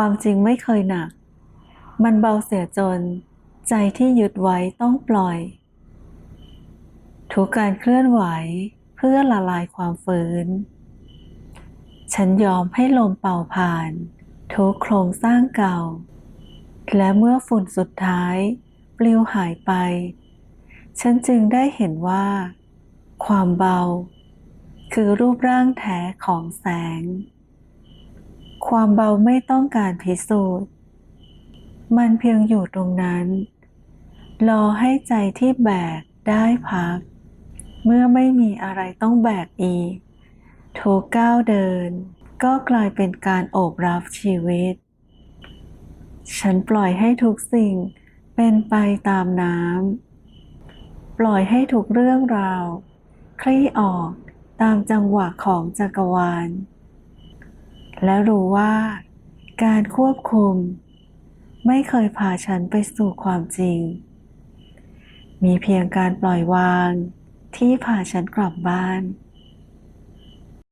ความจริงไม่เคยหนัก มันเบาเสียจน ใจที่ยึดไว้ต้องปล่อย ทุกการเคลื่อนไหวเพื่อละลายความฝืน ฉันยอมให้ลมเป่าผ่าน ทุกโครงสร้างเก่า และเมื่อฝุ่นสุดท้าย ปลิวหายไป ฉันจึงได้เห็นว่า ความเบา คือรูปร่างแท้ของแสง ความเบาไม่ต้องการพิสูจน์ มันเพียงอยู่ตรงนั้น รอให้ใจที่แบกได้พัก เมื่อไม่มีอะไรต้องแบกอีก ทุกก้าวเดิน ก็กลายเป็นการโอบรับชีวิต ฉันปล่อยให้ทุกสิ่งเป็นไปตามน้ำ ปล่อยให้ทุกเรื่องราว คลี่ออกตามจังหวะของจักรวาล และรู้ว่าการควบคุม ไม่เคยพาฉันไปสู่ความจริง มีเพียงการปล่อยวางที่พาฉันกลับบ้าน